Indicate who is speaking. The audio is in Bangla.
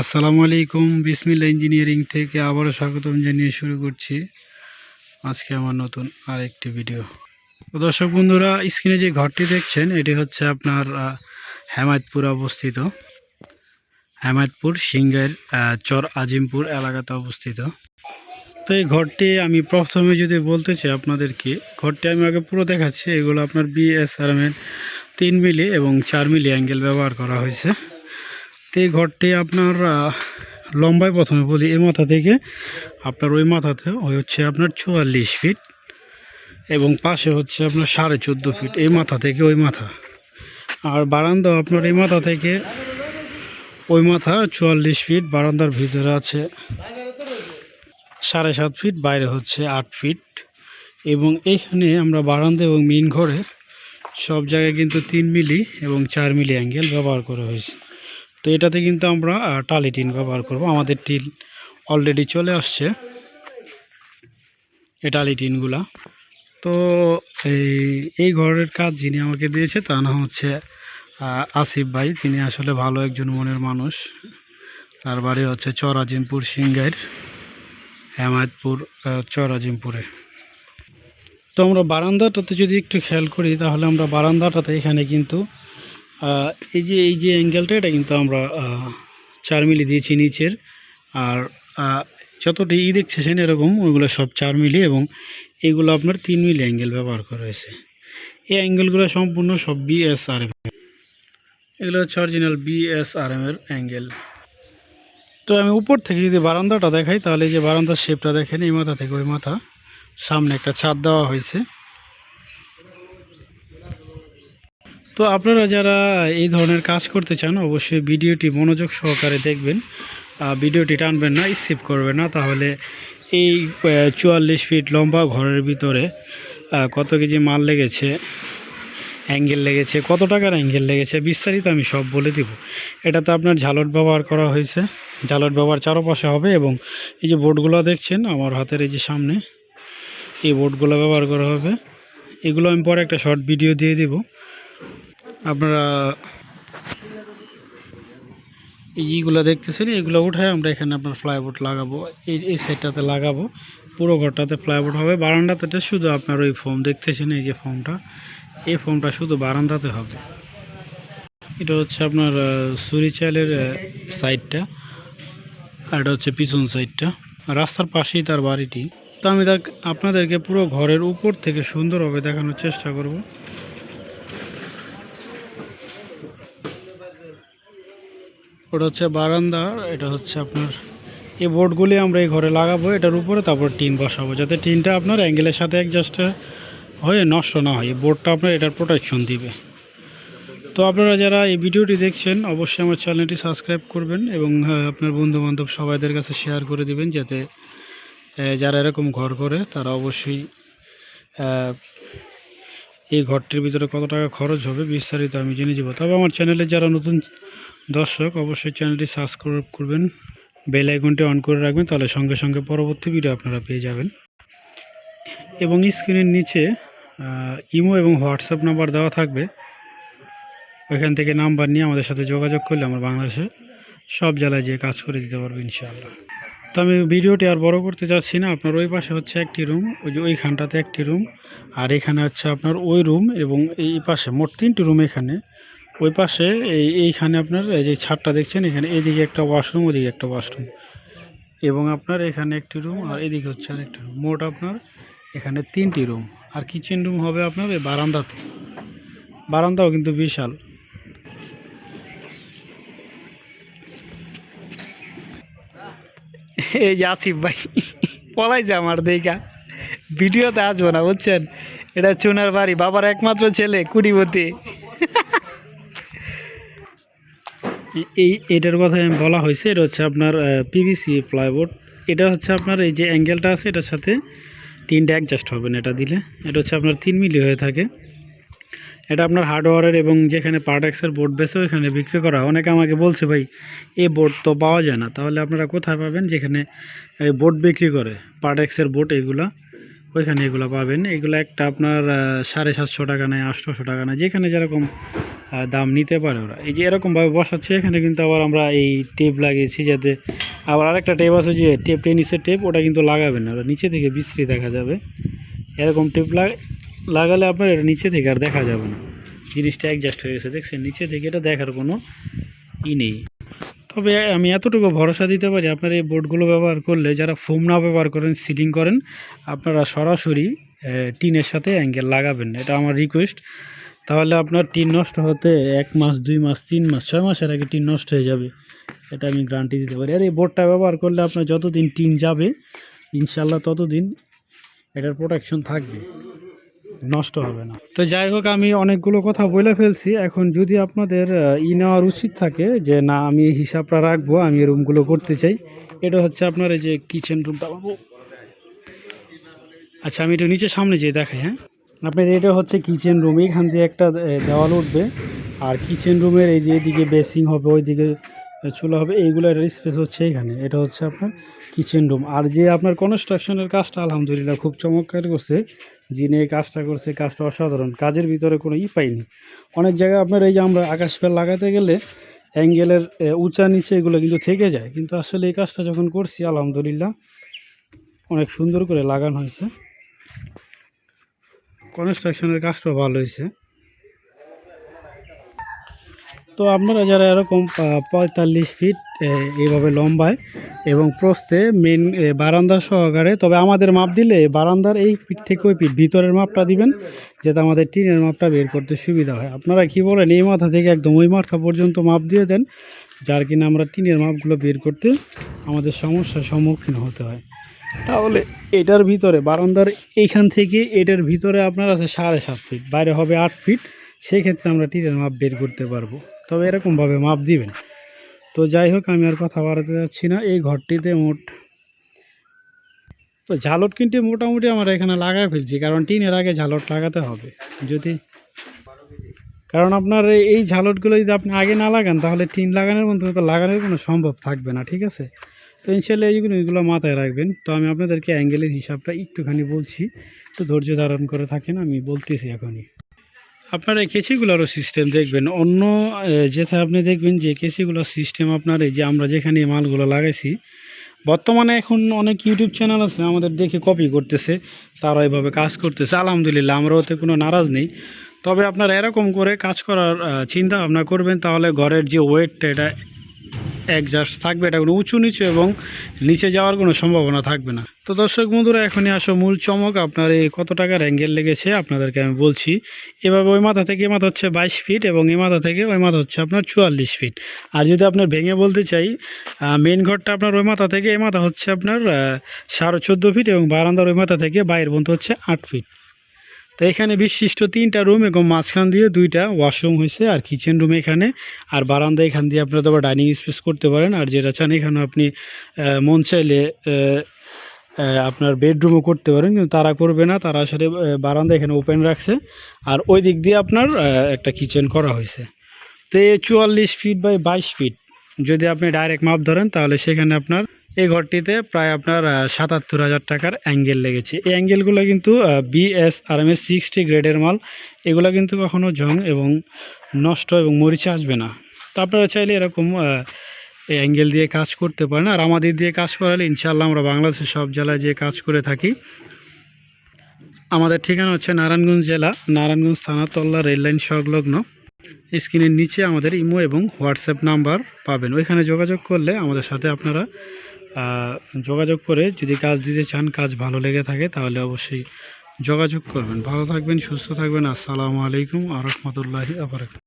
Speaker 1: আসসালামু আলাইকুম বিসমিল্লা ইঞ্জিনিয়ারিং থেকে আবারও স্বাগতম জানিয়ে শুরু করছি। আজকে আমার নতুন আরেকটি ভিডিও। দর্শক বন্ধুরা, স্ক্রিনে যে ঘরটি দেখছেন, এটি হচ্ছে আপনার হেমায়তপুর অবস্থিত। হেমায়তপুর, সিংহের চর আজিমপুর এলাকাতে অবস্থিত। তো এই ঘরটি আমি প্রথমে যদি বলতে চাই আপনাদেরকে, ঘরটি আমি আগে পুরো দেখাচ্ছি। এগুলো আপনার বিএসআরএমের তিন মিলি এবং চার মিলি অ্যাঙ্গেল ব্যবহার করা হয়েছে। তো এই ঘরটি আপনার লম্বায় প্রথমে বলি, এই মাথা থেকে আপনার ওই মাথাতে, ওই হচ্ছে আপনার চুয়াল্লিশ ফিট এবং পাশে হচ্ছে আপনার সাড়ে চোদ্দ ফিট এই মাথা থেকে ওই মাথা। আর বারান্দা আপনার এই মাথা থেকে ওই মাথা চুয়াল্লিশ ফিট বারান্দার ভিতরে আছে সাড়ে সাত ফিট বাইরে হচ্ছে আট ফিট এবং এইখানে আমরা বারান্দা এবং মেন ঘরে সব জায়গায় কিন্তু তিন মিলি এবং চার মিলি অ্যাঙ্গেল ব্যবহার করা হয়েছে। তো এটাতে কিন্তু আমরা টালি টিন ব্যবহার করব। আমাদের টিন অলরেডি চলে আসছে, এই টালি টিনগুলা। তো এই এই ঘরের কাজ যিনি আমাকে দিয়েছে, তার নাম হচ্ছে আসিফ ভাই। তিনি আসলে ভালো একজন মনের মানুষ। তার বাড়ি হচ্ছে চরাজিমপুর সিংগাইর হেমায়তপুর চরাজিমপুরে। তো আমরা বারান্দাটাতে যদি একটু খেয়াল করি, তাহলে আমরা বারান্দাটাতে এখানে কিন্তু এই যে এই যে অ্যাঙ্গেলটা এটা কিন্তু আমরা চার মিলি দিয়েছি নিচের। আর যতটি ই দেখছেন এরকম, ওইগুলো সব চার মিলি এবং এগুলো আপনার তিন মিলি অ্যাঙ্গেল ব্যবহার করা হয়েছে। এই অ্যাঙ্গেলগুলো সম্পূর্ণ সব বিএসআরএম এগুলো হচ্ছে অরিজিনাল বিএসআরএম এর অ্যাঙ্গেল তো আমি উপর থেকে যদি বারান্দাটা দেখাই, তাহলে যে বারান্দার শেপটা দেখেন, এই মাথা থেকে ওই মাথা সামনে একটা ছাদ দেওয়া হয়েছে। তো আপনারা যারা এই ধরনের কাজ করতে চান, অবশ্যই ভিডিওটি মনোযোগ সহকারে দেখবেন। ভিডিওটি টানবেন না, স্কিপ করবেন না। তাহলে এই চুয়াল্লিশ ফিট লম্বা ঘরের ভিতরে কত কেজি মাল লেগেছে, অ্যাঙ্গেল লেগেছে, কত টাকার অ্যাঙ্গেল লেগেছে, বিস্তারিত আমি সব বলে দিব। এটাতে আপনার ঝালট ব্যবহার করা হয়েছে। ঝালট ব্যবহার চারপাশে হবে এবং এই যে বোর্ডগুলো দেখছেন, আমার হাতের এই যে সামনে, এই বোর্ডগুলো ব্যবহার করা হবে। এগুলো আমি পরে একটা শর্ট ভিডিও দিয়ে দিব। আপনারা এই ইগুলো দেখতেছেন, এগুলো উঠায় আমরা এখানে আপনার ফ্লাইবোর্ড লাগাবো। এই এই সাইডটাতে লাগাবো। পুরো ঘরটাতে ফ্লাইবোর্ড হবে। বারান্দাতে শুধু আপনার ওই ফোম দেখতেছেন, এই যে ফোমটা এই ফোমটা শুধু বারান্দাতে হবে। এটা হচ্ছে আপনার সুরি চালের সাইডটা আর এটা হচ্ছে পিছন সাইডটা রাস্তার পাশেই তার বাড়িটি। তো আমি দেখ আপনাদেরকে পুরো ঘরের উপর থেকে সুন্দরভাবে দেখানোর চেষ্টা করব। ওটা হচ্ছে বারান্দা, এটা হচ্ছে আপনার, এই বোর্ডগুলি আমরা এই ঘরে লাগাবো, এটার উপরে তারপর টিন বসাবো, যাতে টিনটা আপনার অ্যাঙ্গেলের সাথে অ্যাডজাস্ট হয়ে নষ্ট না হয় বোর্ডটা আপনার এটার প্রোটেকশন দিবে। তো আপনারা যারা এই ভিডিওটি দেখছেন, অবশ্যই আমার চ্যানেলটি সাবস্ক্রাইব করবেন এবং আপনার বন্ধুবান্ধব সবাইদের কাছে শেয়ার করে দিবেন, যাতে যারা এরকম ঘর করে, তারা অবশ্যই এই ঘরটির ভিতরে কত টাকা খরচ হবে বিস্তারিত আমি জেনে যাব। তবে আমার চ্যানেলে যারা নতুন দর্শক, অবশ্যই চ্যানেলটি সাবস্ক্রাইব করবেন, বেল আইকনটি অন করে রাখবেন, তাহলে সঙ্গে সঙ্গে পরবর্তী ভিডিও আপনারা পেয়ে যাবেন। এবং স্ক্রিনের নিচে ইমো এবং হোয়াটসঅ্যাপ নাম্বার দেওয়া থাকবে। ওইখান থেকে নাম্বার নিয়ে আমাদের সাথে যোগাযোগ করলে আমরা বাংলাদেশে সব জেলায় যেয়ে কাজ করে দিতে পারব ইনশাআল্লাহ। তো আমি ভিডিওটি আর বড় করতে চাচ্ছি না, আপনার ওই পাশে হচ্ছে একটি রুম, ওই যে ওইখানটাতে একটি রুম, আর এখানে হচ্ছে আপনার ওই রুম এবং এই পাশে মোট তিনটি রুম এখানে। ওই পাশে এই, এইখানে আপনার এই যে ছাদটা দেখছেন, এখানে এদিকে একটা ওয়াশরুম ওদিকে একটা ওয়াশরুম এবং আপনার এখানে একটি রুম আর এদিকে হচ্ছে আরেকটি রুম মোট আপনার এখানে তিনটি রুম আর কিচেন রুম হবে আপনার এই বারান্দাতে। বারান্দাও কিন্তু বিশাল। এই যে আসিফ ভাই, পলাই যে আমার দেখা। ভিডিওতে আসব না, বুঝছেন? এটা চুনার বাড়ি, বাবার একমাত্র ছেলে কুড়িবতী এই এটার কথা বলা হয়েছে, এটা হচ্ছে আপনার পিভিসি প্লাইবোর্ড এটা হচ্ছে আপনার এই যে অ্যাঙ্গেলটা আছে, এটার সাথে তিনটা অ্যাডজাস্ট হবে না এটা দিলে। এটা হচ্ছে আপনার তিন মিলি হয়ে থাকে। এটা আপনার হার্ডওয়ারের এবং যেখানে পার্ট পার্টেক্সের বোর্ড বেসে ওইখানে বিক্রি করা। অনেকে আমাকে বলছে, ভাই এই বোর্ড তো পাওয়া যায় না। তাহলে আপনারা কোথায় পাবেন যেখানে বোর্ড বিক্রি করে? পার্ট পার্টেক্সের বোর্ড এগুলা? ওইখানে এগুলো পাবেন। এগুলো একটা আপনার সাড়ে সাতশো টাকা নেয়, আটশোশো টাকা নেয়, যেখানে যেরকম দাম নিতে পারে ওরা। এই যে এরকমভাবে বসাচ্ছে, এখানে কিন্তু আবার আমরা এই টেপ লাগিয়েছি যাতে আবার আরেকটা টেপ আছে যে টেপ, টেনিসের টেপ, ওটা কিন্তু লাগাবেন না। ওটা নিচে থেকে বিশ্রী দেখা যাবে। এরকম টেপ লাগালে আপনার এটা নিচে থেকে আর দেখা যাবে না। জিনিসটা অ্যাডজাস্ট হয়ে গেছে, দেখছেন? নিচে থেকে এটা দেখার কোনো ই নেই। তবে আমি এতটুকু ভরসা দিতে পারি আপনার এই বোর্ডগুলো ব্যবহার করলে, যারা ফোম না ব্যবহার করেন সিলিং করেন, আপনারা সরাসরি টিনের সাথে অ্যাঙ্গেল লাগাবেন। এটা আমার রিকোয়েস্ট তাহলে আপনার টিন নষ্ট হতে এক মাস, দুই মাস, তিন মাস, ছয় মাসের আগে টিন নষ্ট হয়ে যাবে। এটা আমি গ্যারান্টি দিতে পারি। আর এই বোর্ডটা ব্যবহার করলে আপনার যতদিন টিন যাবে ইনশাল্লাহ ততদিন এটার প্রোটেকশন থাকবে। নষ্ট হবে না। তো যাই হোক, আমি অনেকগুলো কথা বলে ফেলছি। এখন যদি আপনাদের ই নেওয়ার উচিত থাকে যে, না, আমি হিসাবটা রাখব, আমি রুমগুলো করতে চাই। এটা হচ্ছে আপনার এই যে কিচেন রুমটা আচ্ছা আমি একটু নিচে সামনে যেয়ে দেখাই হ্যাঁ? আপনার এটা হচ্ছে কিচেন রুম। এখান দিয়ে একটা দেওয়াল উঠবে। আর কিচেন রুমের এই যে এদিকে বেসিং হবে, ওইদিকে চুলা হবে এইগুলোর স্পেস হচ্ছে এখানে। এটা হচ্ছে আপনার কিচেন রুম আর যে আপনার কনস্ট্রাকশনের কাজটা আলহামদুলিল্লাহ খুব চমৎকার করছে, যিনি এই কাজটা করছে কাজটা অসাধারণ। কাজের ভিতরে কোনো ই পাইনি অনেক জায়গায় আপনার এই যে আমরা আকাশ ফেল লাগাতে গেলে অ্যাঙ্গেলের উঁচা নিচে এগুলো কিন্তু থেকে যায়। কিন্তু আসলে এই কাজটা যখন করছি, আলহামদুলিল্লাহ অনেক সুন্দর করে লাগানো হয়েছে। কনস্ট্রাকশনের কাজটাও ভালো হয়েছে। তো আপনারা যারা এরকম পঁয়তাল্লিশ ফিট এইভাবে লম্বায় এবং প্রস্থে মেন বারান্দা সহকারে, তবে আমাদের মাপ দিলে বারান্দার এই পিঠ থেকে ওই পিঠ ভিতরের মাপটা দিবেন, যাতে আমাদের টিনের মাপটা বের করতে সুবিধা হয়। আপনারা কি বলেন, এই মাথা থেকে একদম ওই মাথা পর্যন্ত মাপ দিয়ে দেন, যার কিনা আমরা টিনের মাপগুলো বের করতে আমাদের সমস্যার সম্মুখীন হতে হয়। তাহলে এটার ভিতরে, বারান্দার এইখান থেকে এটার ভিতরে আপনার আছে সাড়ে সাত ফিট বাইরে হবে আট ফিট সেই ক্ষেত্রে আমরা টিনের মাপ বের করতে পারব। তবে এরকমভাবে মাপ দিবেন। তো যাই হোক, আমি আর কথা বাড়াতে যাচ্ছি না। এই ঘরটিতে মোট তো ঝালট কিন্তু মোটামুটি আমরা এখানে লাগাই ফেলছি, কারণ টিনের আগে ঝালট লাগাতে হবে। যদি কারণ আপনার এই- এই ঝালটগুলো যদি আপনি আগে না লাগান, তাহলে টিন লাগানোর মধ্যে তো লাগানোর কোনো সম্ভব থাকবে না, ঠিক আছে? তো ইনশাল্লাহ এইগুলো এগুলো মাথায় রাখবেন। তো আমি আপনাদেরকে অ্যাঙ্গেলের হিসাবটা একটুখানি বলছি। তো ধৈর্য ধারণ করে থাকেন, আমি বলতেছি এখনই। আপনার এই কেসিগুলোরও সিস্টেম দেখবেন। অন্য যেটা আপনি দেখবেন যে কেসিগুলোর সিস্টেম আপনার এই যে আমরা যেখানে মালগুলো লাগাইছি, বর্তমানে এখন অনেক ইউটিউব চ্যানেল আছে, আমাদের দেখে কপি করতেছে, তারা এভাবে কাজ করতেছে। আলহামদুলিল্লাহ, আমরা ওতে কোনো নারাজ নেই। তবে আপনারা এরকম করে কাজ করার চিন্তা ভাবনা করবেন, তাহলে ঘরের যে ওয়েটটা এটা অ্যাডজাস্ট থাকবে, এটা কোনো উঁচু নিচু এবং নিচে যাওয়ার কোনো সম্ভাবনা থাকবে না। তো দর্শক বন্ধুরা, এখনই আসো মূল চমক, আপনার এই কত টাকার অ্যাঙ্গেল লেগেছে আপনাদেরকে আমি বলছি। এভাবে ওই মাথা থেকে এ মাথা হচ্ছে বাইশ ফিট এবং এ মাথা থেকে ওই মাথা হচ্ছে আপনার চুয়াল্লিশ ফিট আর যদি আপনার ভেঙে বলতে চাই মেন ঘরটা আপনার ওই মাথা থেকে এ মাথা হচ্ছে আপনার সাড়ে চোদ্দ ফিট এবং বারান্দার ওই মাথা থেকে বাইরের বন্ধু হচ্ছে আট ফিট তো এখানে বিশিষ্ট তিনটা রুম এবং মাঝখান দিয়ে দুইটা ওয়াশরুম হয়েছে আর কিচেন রুম এখানে। আর বারান্দা এখান দিয়ে আপনারা আবার ডাইনিং স্পেস করতে পারেন। আর যেটা চান এখানে আপনি মন চাইলে আপনার বেডরুমও করতে পারেন। কিন্তু তারা করবে না। তারা আসলে বারান্দা এখানে ওপেন রাখছে। আর ওই দিক দিয়ে আপনার একটা কিচেন করা হয়েছে। তো চুয়াল্লিশ ফিট বাই বাইশ ফিট যদি আপনি ডাইরেক্ট মাপ ধরেন, তাহলে সেখানে আপনার এই ঘরটিতে প্রায় আপনার সাতাত্তর হাজার টাকার অ্যাঙ্গেল লেগেছে। এই অ্যাঙ্গেলগুলো কিন্তু বিএস এস সিক্সটি গ্রেডের মাল। এগুলো কিন্তু কখনও জং এবং নষ্ট এবং মরিচে আসবে না। তো আপনারা চাইলে এরকম এই অ্যাঙ্গেল দিয়ে কাজ করতে পারেন। আর আমাদের দিয়ে কাজ করালে ইনশাল্লাহ আমরা বাংলাদেশের সব জেলায় যে কাজ করে থাকি। আমাদের ঠিকানা হচ্ছে নারায়ণগঞ্জ জেলা, নারায়ণগঞ্জ থানাতল্লা রেললাইন সংলগ্ন। স্ক্রিনের নিচে আমাদের ইমো এবং হোয়াটসঅ্যাপ নাম্বার পাবেন। ওইখানে যোগাযোগ করলে আমাদের সাথে আপনারা যোগাযোগ করে যদি কাজ দিতে চান, কাজ ভালো লেগে থাকে, তাহলে অবশ্যই যোগাযোগ করবেন। ভালো থাকবেন, সুস্থ থাকবেন। আসসালামু আলাইকুম আ রহমতুল্লাহি